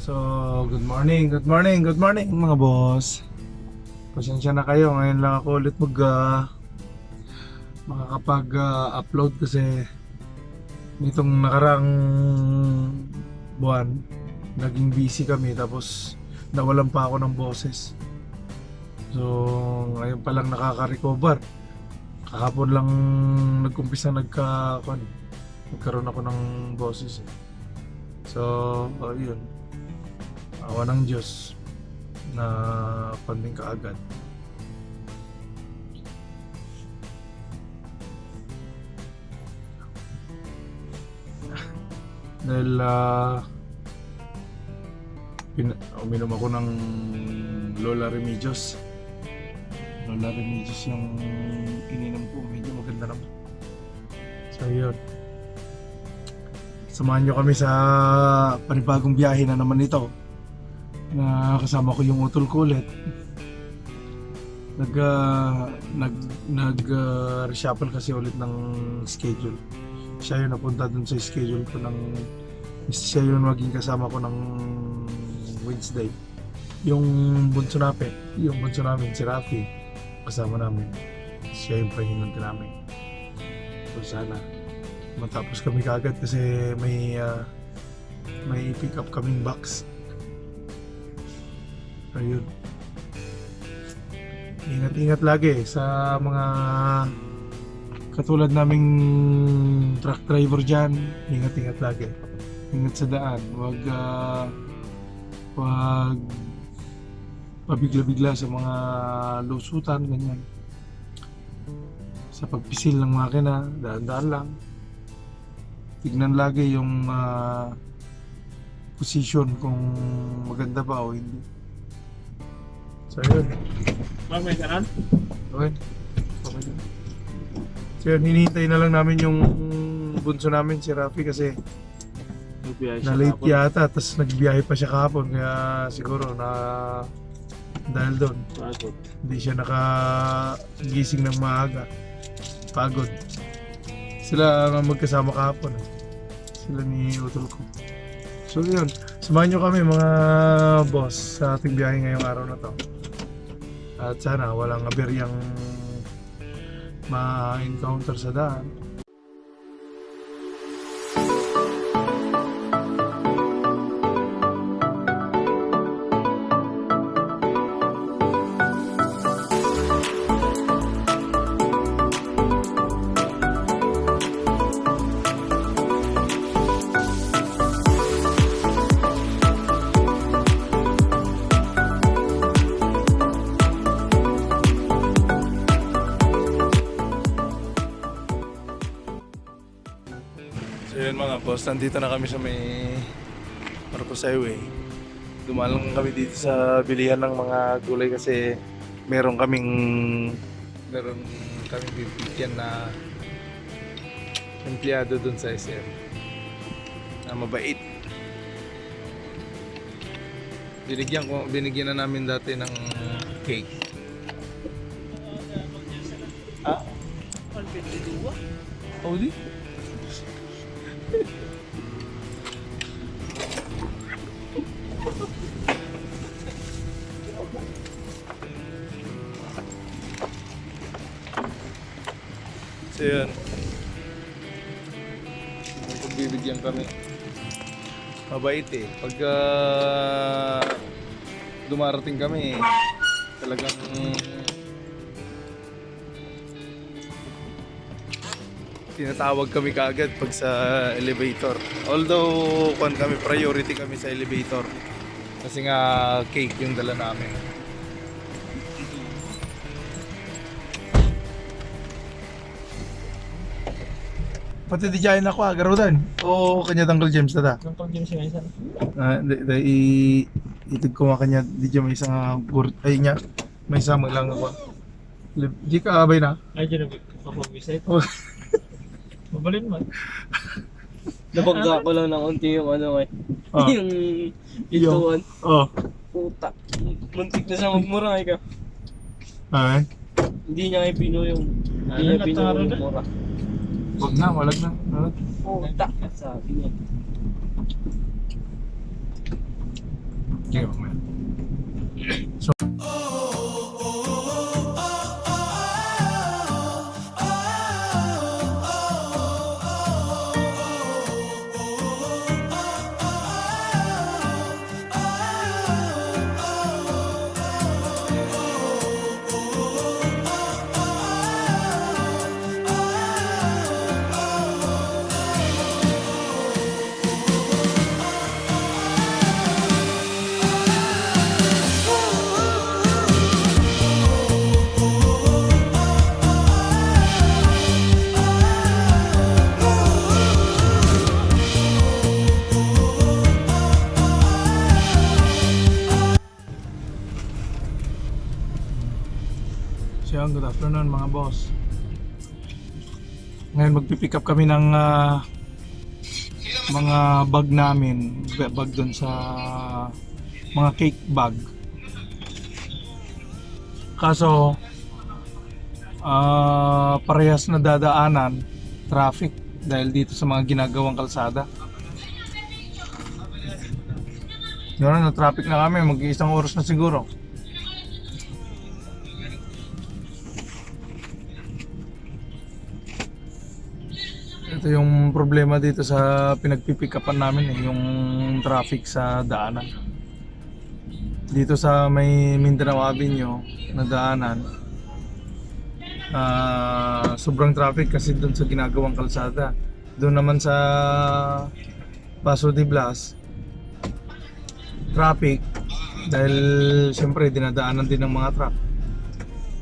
So, good morning, good morning, good morning mga boss. Pasensya na kayo, ngayon lang ako ulit mag ah, makakapag-upload kasi nitong nakarang buwan naging busy kami tapos nawalan pa ako ng boses. So, ngayon pa lang nakaka-recover. Kahapon lang nagkumpisa nagka kuwan, nagkaroon ako ng boses. eh. So, oh, yun. Awa ng Diyos na panding kaagad. Dahil ah pin- uminom ako ng Lola Remedios. Lola Remedios yung ininom ko. Medyo maganda naman. So yun. Samahan nyo kami sa panibagong biyahe na naman ito. Na kasama ko yung utol ko ulit. Nag, ah, nag, nag ah, reshuffle kasi ulit ng schedule. Siya yung napunta dun sa schedule ko ng siya yung maging kasama ko ng Wednesday. Yung bunso namin, yung bunso namin, si Rafi, kasama namin. Siya yung pahinante namin. So sana matapos kami kagad kasi may ah, may pick up kaming box. Ayun. Ingat-ingat lagi sa mga katulad naming truck driver dyan. Ingat-ingat lagi. Ingat sa daan. Huwag ah, huwag pabigla-bigla sa mga lusutan, ganyan. Sa pagpisil ng makina, daan-daan lang tignan lagi yung ah, position kung maganda ba o hindi. So yun. Ma'am, may kanan? Okay. Okay. So yun, hinihintay na lang namin yung bunso namin, si Rafi, kasi na late yata, tapos nagbiyahe pa siya kahapon, kaya siguro na dahil doon, Pagod. hindi siya nakagising ng maaga. Pagod. Sila ang magkasama kahapon. eh. Sila ni Utol ko. So yun, samahan nyo kami mga boss sa ating biyahe ngayong araw na to. At sana walang aberyang ma-encounter sa daan. Yun mga boss, nandito na kami sa may Marcos Highway. Dumaan lang kami dito sa bilihan ng mga gulay kasi meron kaming meron kaming bibigyan na empleyado dun sa SM na mabait. Binigyan ko binigyan na namin dati ng cake. Ah? Oh, di? So yun. Pagbibigyan kami. Mabait eh. Pag ah, dumarating kami, talagang tinatawag kami kaagad pag sa elevator. Although, kung kami, priority kami sa elevator. Kasi nga, cake yung dala namin. Pati di dyan ako ah, garudan. O kanya tanggal James tada. Nung pag James yung isa. Ah, di, di, i, itig ko nga kanya di dyan may isang ah, gur, ay niya. May isang lang ako. Di ka abay na? Ay, dyan napag-visit. Oh. Mabalin man. Nabagga ko lang ng unti yung ano eh. Ah. yung ituan. Oh. Puta. Muntik na siya magmura ka. Ay. Hindi niya kayo pino yung... Hindi Ano, niya pino nataro yung mura. Wag na, walag na. Walag. Puta. Sabi niya. Sige, mamaya. So good afternoon mga boss. Ngayon magpipick up kami ng ah, mga bag namin, ba- bag doon sa mga cake bag. Kaso ah, parehas na dadaanan traffic dahil dito sa mga ginagawang kalsada. Yun na, traffic na kami, mag-iisang oras na siguro. Ito yung problema dito sa pinagpipikapan namin eh, yung traffic sa daanan. Dito sa may Mindanao Avenue na daanan, ah, sobrang traffic kasi doon sa ginagawang kalsada. Doon naman sa Paso de Blas, traffic dahil siyempre dinadaanan din ng mga truck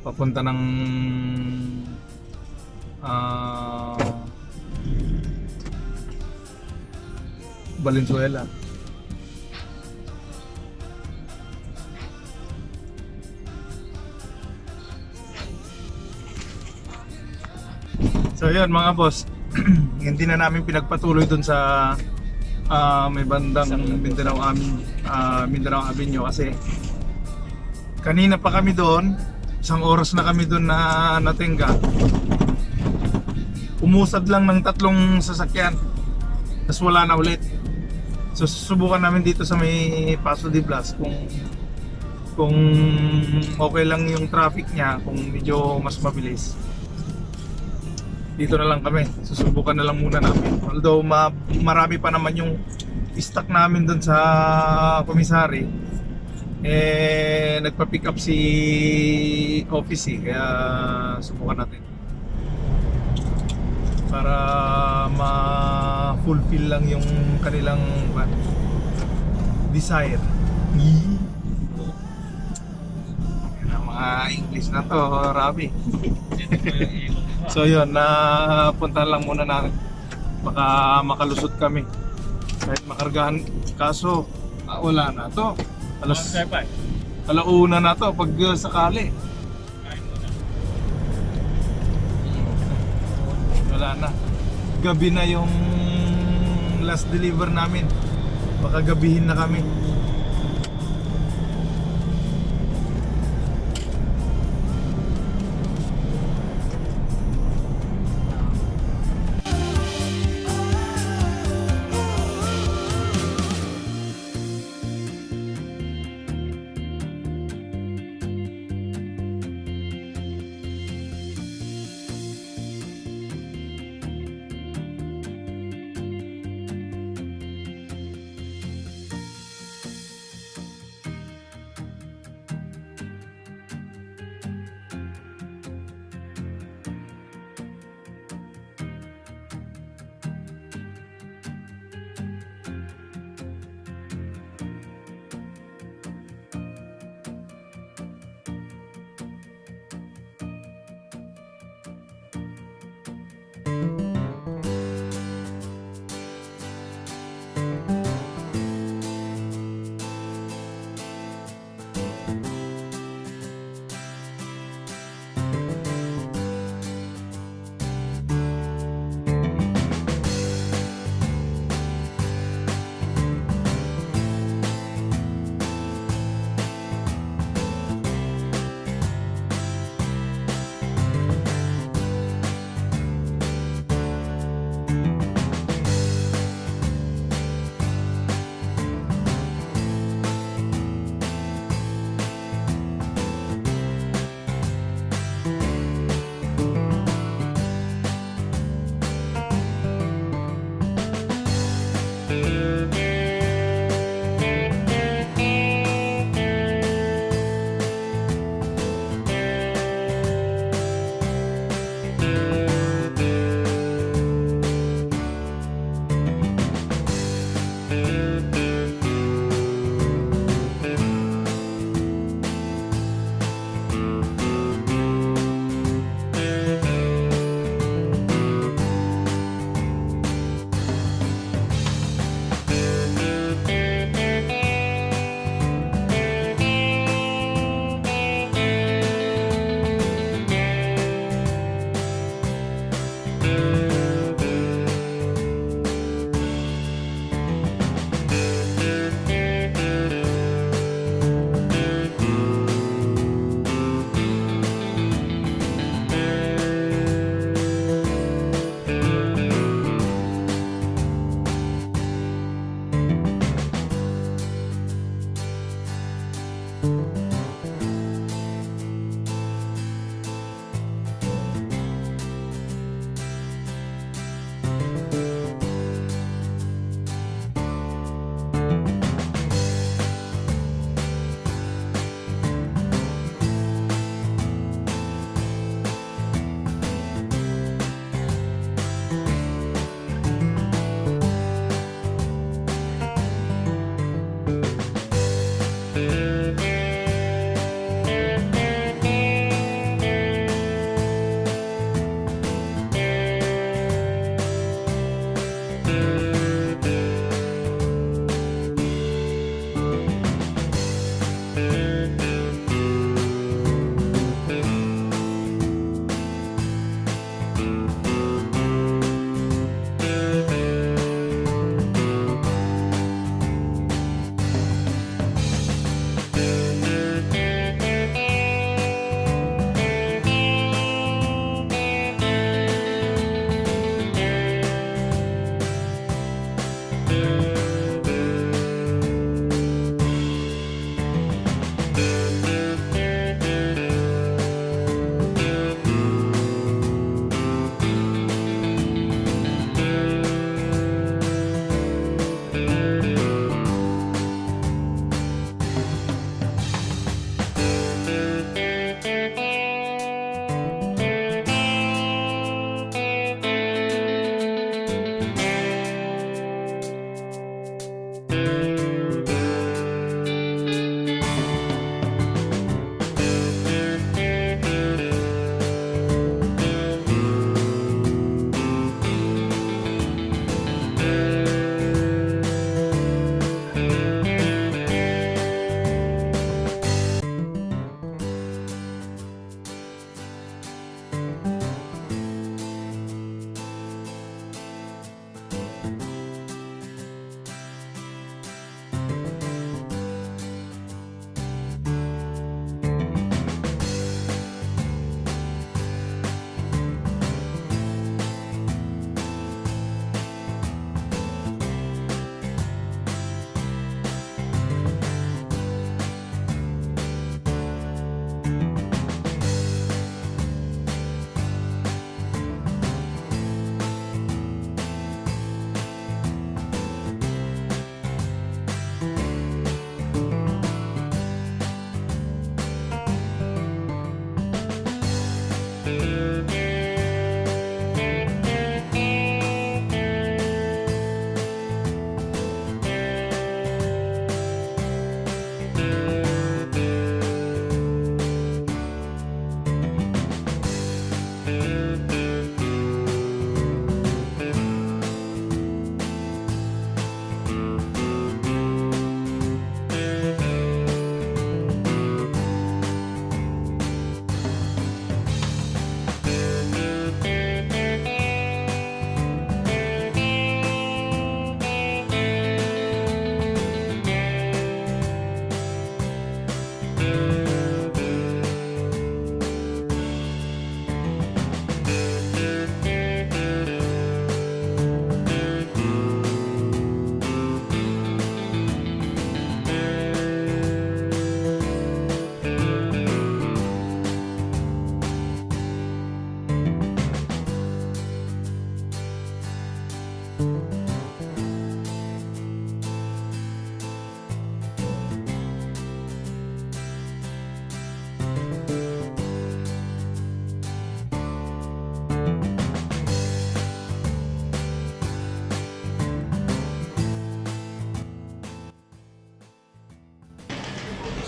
papunta ng ah Valenzuela. So yun mga boss, hindi na namin pinagpatuloy dun sa ah, may bandang Mindanao, Amin, ah, Mindanao Avenue kasi kanina pa kami doon, isang oras na kami doon na natingga. Umusad lang ng tatlong sasakyan. Tapos wala na ulit. So susubukan namin dito sa may Paso de Blas kung kung okay lang yung traffic niya, kung medyo mas mabilis. Dito na lang kami. Susubukan na lang muna namin. Although ma- marami pa naman yung stock namin doon sa komisari. Eh nagpa-pick up si office eh, kaya subukan natin para ma-fulfill lang yung kanilang what, desire. Yan ang mga English na to, Rabi. so yun, napunta lang muna natin. Baka makalusot kami. Kahit makargahan. Kaso, ah, wala na to. Alas, alauna na to pag uh, sakali. Gabi na yung last deliver namin. Baka gabihin na kami.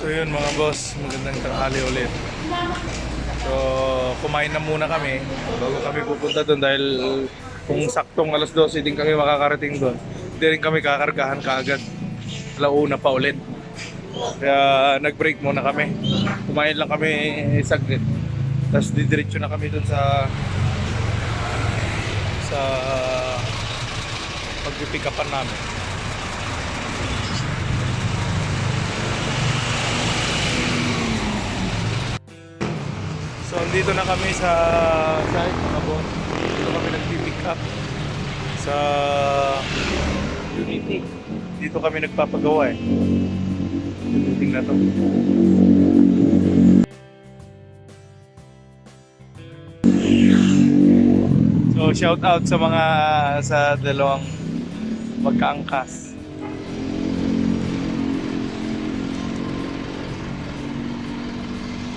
So yun mga boss, magandang tanghali ulit. So kumain na muna kami bago kami pupunta doon dahil kung saktong alas 12 din kami makakarating doon, hindi rin kami kakargahan kaagad. Alauna pa ulit. Kaya nag-break muna kami. Kumain lang kami saglit. Tapos didiretso na kami doon sa sa pag-pick namin. So, dito na kami sa site, mga boss. Dito kami nag-pick up sa Unity. Dito kami nagpapagawa eh. Building na to. So, shout out sa mga sa dalawang magkaangkas.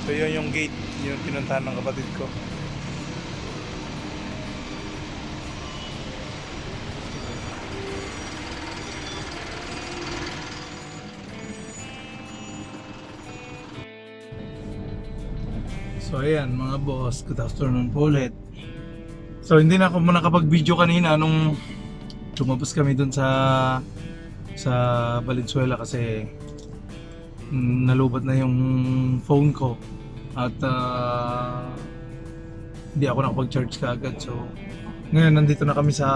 So yun yung gate, yung pinuntahan ng kapatid ko. So ayan mga boss, good afternoon po ulit. So hindi na ako muna nakapag-video kanina nung lumabas kami dun sa sa Valenzuela kasi mm, nalubat na yung phone ko at ah, hindi ako nakapag-charge kaagad. So ngayon nandito na kami sa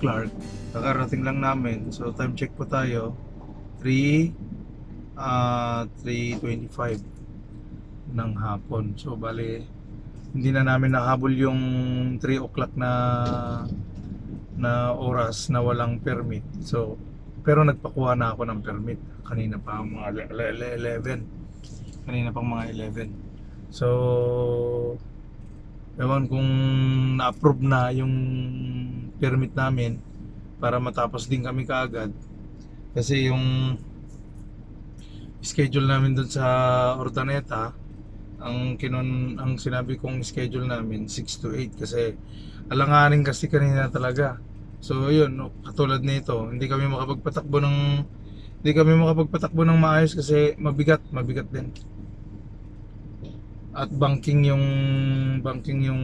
Clark. Kakarating lang namin. So time check po tayo. 3 ah 3.25 ng hapon. So bali hindi na namin nahabol yung 3 o'clock na na oras na walang permit. So pero nagpakuha na ako ng permit. Kanina pa mga ele- ele- 11 kanina pang mga 11 So, ewan kung na-approve na yung permit namin para matapos din kami kaagad. Kasi yung schedule namin doon sa Ordaneta, ang kinon ang sinabi kong schedule namin 6 to 8 kasi alanganin kasi kanina talaga. So yun, katulad nito, hindi kami makapagpatakbo ng hindi kami makapagpatakbo ng maayos kasi mabigat, mabigat din at banking yung banking yung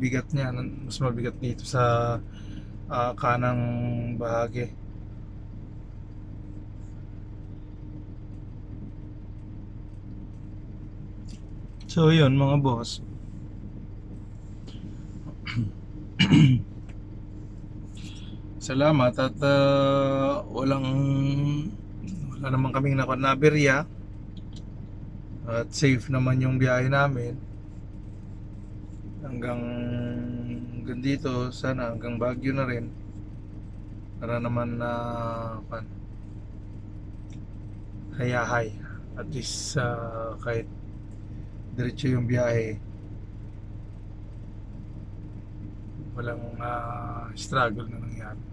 bigat niya mas mabigat dito sa ah, kanang bahagi. So yun mga boss. Salamat at ah, walang wala naman kaming naberya at safe naman yung biyahe namin. Hanggang, hanggang dito, sana hanggang Baguio na rin. Para naman na pan hayahay. At least ah, kahit diretso yung biyahe. Walang ah, struggle na nangyari.